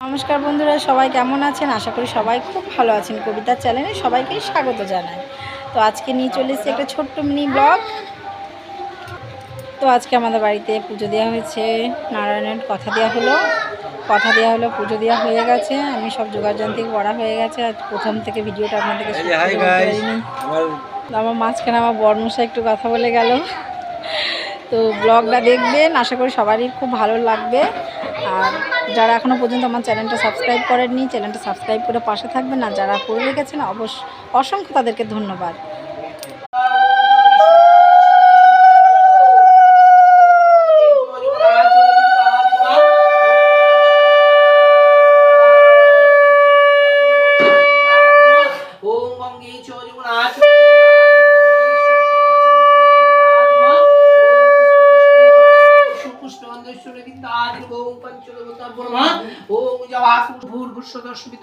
নমস্কার বন্ধুরা সবাই কেমন আছেন? আশা করি সবাই খুব ভালো আছেন। কবিতার চ্যানেলে সবাইকেই স্বাগত জানাই। তো আজকে নিয়ে চলে এসেছি একটা ছোট্ট মিনি ব্লগ। তো আজকে আমাদের বাড়িতে পুজো দেওয়া হয়েছে। নারায়ণের কথা দেওয়া হলো। কথা দেওয়া হলো পুজো দেওয়া হয়ে গেছে। আমি সব যোগাযোগ করা হয়ে গেছে। আর প্রথম থেকে ভিডিওটা আপনাদেরকে আমার মাঝখানে আমার বর্মশা একটু কথা বলে গেল। তো ব্লগটা দেখবেন, আশা করি সবারই খুব ভালো লাগবে। আর যারা এখনও পর্যন্ত আমার চ্যানেলটা সাবস্ক্রাইব করেননি, চ্যানেলটা সাবস্ক্রাইব করে পাশে থাকবেন। আর যারা করে রেখেছেন অবশ্য অসংখ্য তাদেরকে ধন্যবাদ ওম গঙ্গে চৌরিগুণাচ সুপুষ্টবন্ধেশ্বরে বিদ্যাদি ওম পঞ্চদেবতা ব্রহ্মা ওম জবাকু ভূর্ভুশ্বদর্শবিত বর্ণং গর্গদেবস্বদি মায়ধন কুচওয়াত ওম ভূর্ভুশ্বদর্শবিত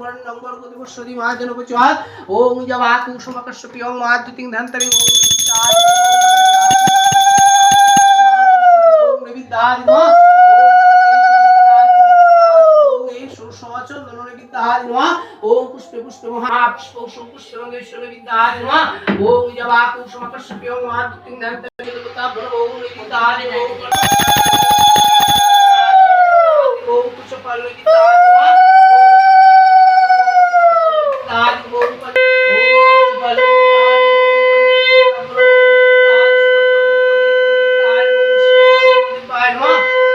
বর্ণং গর্গদেবস্বদি মায়ধন কুচওয়াত ওম জবাকু সমকর্ষপিয়ং মাদ্যুতিং ধন্তরি বিদ্যাদি ওম বিদ্যাদি ওম ওম পুষ্পে পুষ্পে মহাপুষ্প পুষ্পে রঙ্গেশ্বর বিদ্যাদি ওম জবাকু সমকর্ষপিয়ং মাদ্যুতিং ধন্তরি ওম বিদ্যাদি ওম ওম কুশপাল বিদ্যাদি বিদ্যাদি ওম কুশপাল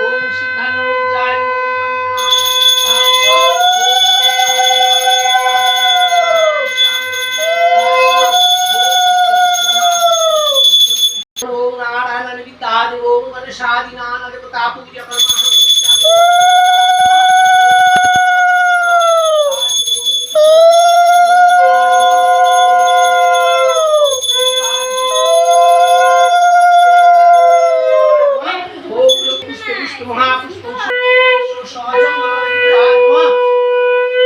ওম সিদ্ধান্ন জয় ওম নারায়ণ বিদ্যাদি ওম গণেশাদি নানা দেবতা পূজা মহাপুষ্প সহজম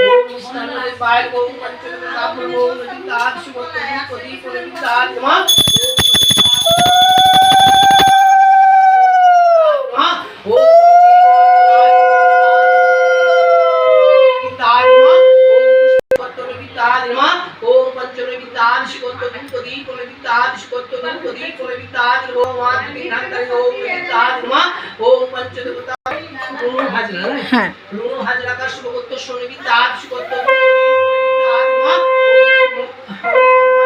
ওম স্নানে পায় ওম পঞ্চদেবতা ওম বিদ্যাদ শিবত্তম প্রদীপ পঞ্চমে বিদ্যাদ শিবত্তম প্রদীপ বিদ্যাদ শিবত্তম প্রদীপ বিদ্যাদ ওম মাতৃ নান্তরি ওম বিদ্যাদ মা ওম পঞ্চদেবতা ওম হাজরা হ্যাঁ। রুনু হাজরা কা শুভগত শনিবি তার শুভগত তার মা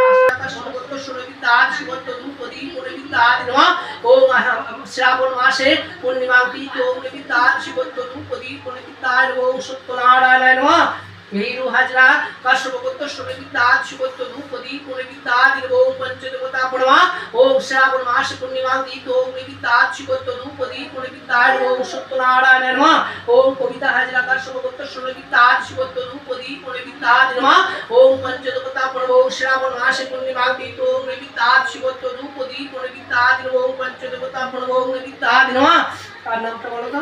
আশাকা শুভগত শনিবি তার শুভগত দুপদি পরিবি তার মা ওম শ্রাবণ মাসে পূর্ণিমা ওম নিবি তার সত্যনারায়ণ মা হাজরা কা শুভগত শনিবি তার শুভগত দুপদি পরিবি তার ওম পঞ্চদেবতা পড়মা ওম শ্রাবণ মাসে, পূর্ণিমা তিথি ওম নিবি তার শুভগত দুপদি ওম সত্যনারায়ণ মা ওম কবিতা হাজরা ষোলবি তাজ শিবত্ব রূপদি পরিবি তাজ নমা ওম পঞ্চদেবতা প্রভু শ্রাবণ মাসে, পূর্ণিমা তিথ ওম রবি তাজ শিবত্ব রূপদি পরিবি তাজ ওম পঞ্চদেবতা প্রভু ওম রবি তাজ নমা। কার নামটা বলো তো।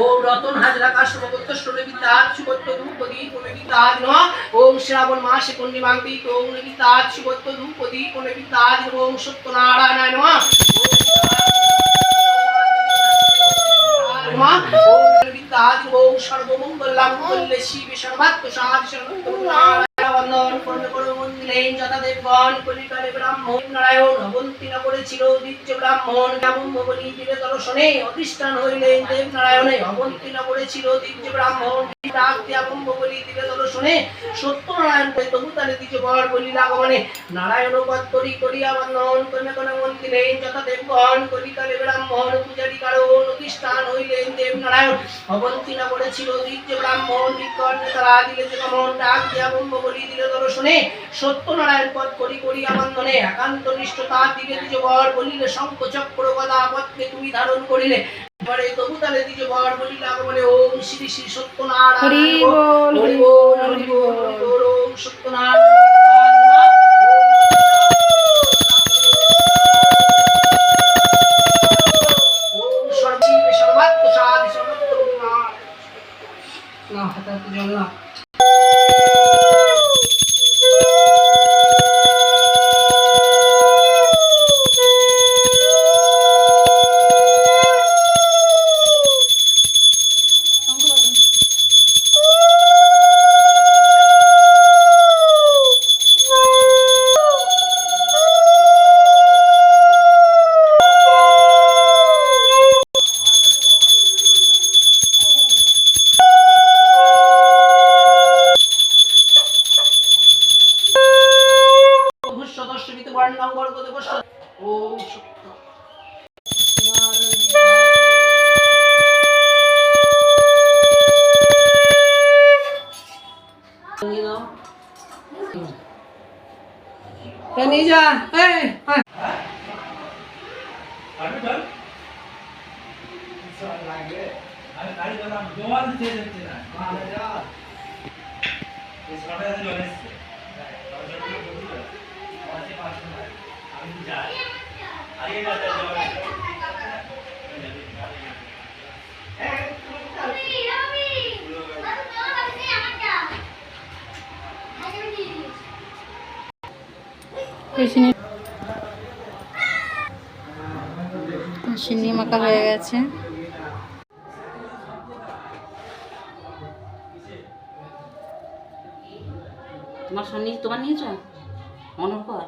ওম রতন হাজরা শুভগত সুরবিদ্যাত শিবত্ব ধূপদি পুনবিদ্যাত নমঃ। ওম শ্রাবণ মাসি পূর্ণিমান্তি, ওম রবিদ্যাত শিবত্ব ধূপদি পুনবিদ্যাত ওম সত্যনারায়ণ ওম সর্বমঙ্গলাম মঙ্গলে শিবে সর্বাত্ম সাধি সর্বন্দন যথাদেবগণ কলিকালে ব্রাহ্মণ নারায়ণ, অবন্তী নগরে ছিল দিচ্য ব্রাহ্মণ, কেমন বলি দিলে দর্শনে অধিষ্ঠান হইলেন দেব নারায়ণে, অবন্তী নগরে ছিল দিচ্য ব্রাহ্মণ ডাক দিলে বলি দিলে দর্শনে সত্যনারায়ণ কই? তবু তালে দিজ বর বলি লাগমনে নারায়ণ পদ করি করিয়া বন্ধন কন্যা কন্যা মন্দিরে যথা কলিকালে ব্রাহ্মণ পূজারি কারণ অধিষ্ঠান হইলেন দেব নারায়ণ অবন্তী নগরে ছিল দিজ্য ব্রাহ্মণ তারা দিলে যে ডাক দিয়া ব্রহ্ম বলি দিলে দর্শনে। সত্যনারায়ণ পদ করি দিজ বর বলিলে পদকে তুমি ধারণ করিলে। হরি বল, হরি হরি সত্যনারায়ণ না হাতে জল না। you know. Tanisha, hey! Hi. Are you done? It's all like it. I don't know. You want to change it tonight? Manager. It's not as well as it. Right. I'm going to go to the hospital. I'm going to go to the hospital. সিন্নি মাখা হয়ে গেছে। তোমার সন্নি তোমার নিয়েছ মনোর কর